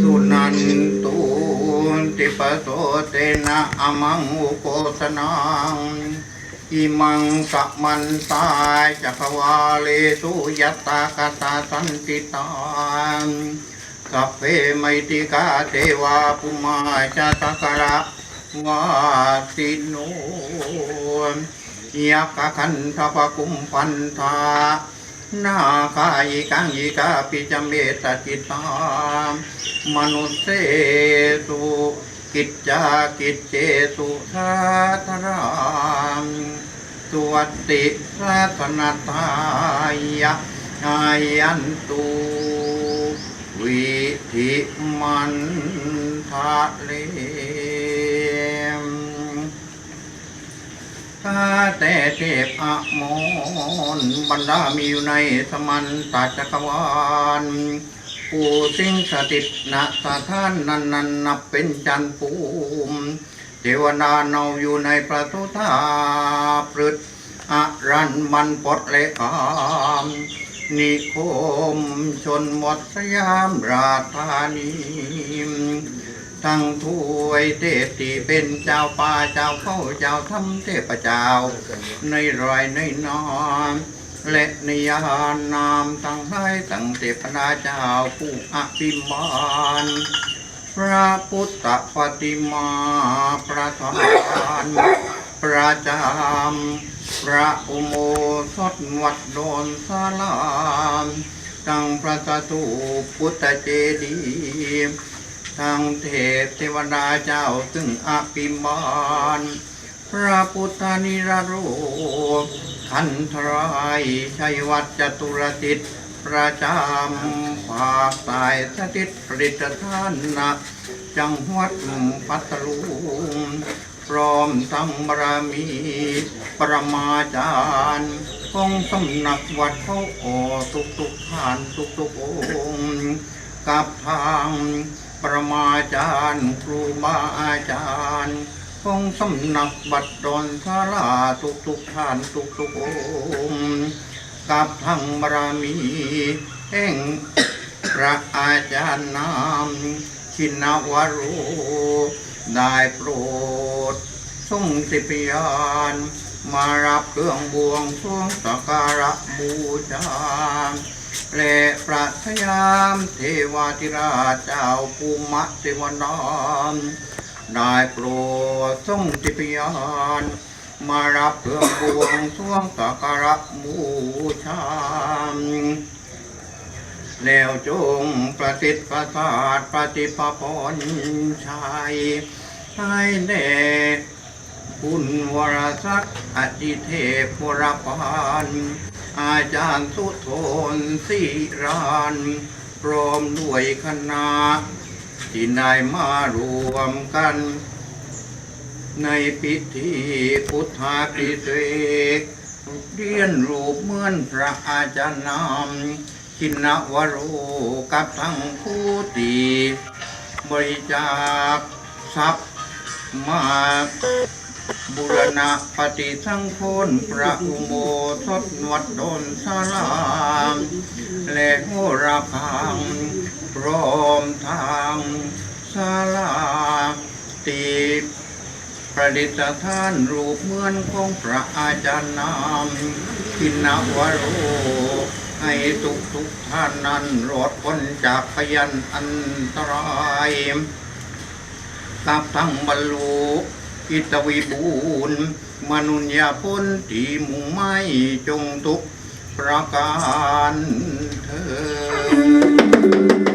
สุนันตุติปโสเตนะอมังอุโกสนังอิมังสัมมันตายจักวาเลสุยัตตากตาสันติตังสัพเพไมติกาเทวาปุมาจาสัการะวาสิโนยักขคันทปกุมพันธา นาคายิกังยิกาปิจเมตติตามมนุษเสสุกิจจากิจเจสุสาธรามสวัสติสาสนตายะอายันตุวิธิมันทะเล ข้า แต่เทพอมรบรรดามีอยู่ในสมันตจักรวาลผู้สิงสถิตณสถานนันนันนับเป็นจันทร์ภูมิเทวดาเนาอยู่ในประตูทาพฤตอรันมันปดเลขามนิคมชนหมดสยามราธานี ทั้งถ้วยเทพที่เป็นเจ้าป่าเจ้าเขาเจ้าทำเทพเจ้า ในรอยในนอนและในยานนามทั้งให้ทั้งเทพนาเจ้าผู้อภิมานพระพุทธปฏิมาประธานประจามพระอุโมสถวัดโดนสาลามตั้งพระสถูปพุทธเจดีย์ ทางเทพเทวดาเจ้าซึ่งอภิบาลพระพุทธนิรโรธขันธรายชัยวัดจตุรติตประจำภาคใต้สถิตประดิษฐานนะจังหวัดพัทลุงพร้อมทั้งบารมีประมาจารย์ของสำนักวัดเขาโอทุกทุกท่านทุกทุกองกับทาง ประมาจารย์ครูบาอาจารย์ของสำนักบัดดอนสาลาทุกทุกท่านทุกทุกองกับทางบารมีแห่งพระอาจารย์นามชินวโรได้โปรดทรงสิพยานมารับเครื่องบวงสรวงสักการะบูชา และพระสยามเทวาธิราชเจ้าภูมิเทวดานได้โปรดทรงจิพยานมารับเครื่องบวงสรวงสักการะบูชาแล้วจงประสิทธิ์ประสาทปฏิภพรชัยให้แด่คุณวรศักอดิเทพวรปาน อาจารย์สุโธนสีรานพร้อมด้วยคณะที่ได้มารวมกัน ในพิธีพุทธาพิเศษเรียนรูปเหมือนพระอาจารย์นำชินวโรกับทั้งผู้ตีบริจาคทรัพย์มา บุรณะปฏิสังขรณ์พระอุโมสถวัดดนสลามและโหราพังพร้อมทางศาลาตีประดิษฐานรูปเหมือนของพระอาจารย์นามทินวโรให้ทุกทุกท่านนั้นรอดพ้นจากพยันอันตรายกับทั้งบรรลุ อิตวิบูรณ์มนุญญาพ้นที่มุ่งไม่จงทุกประการเธอ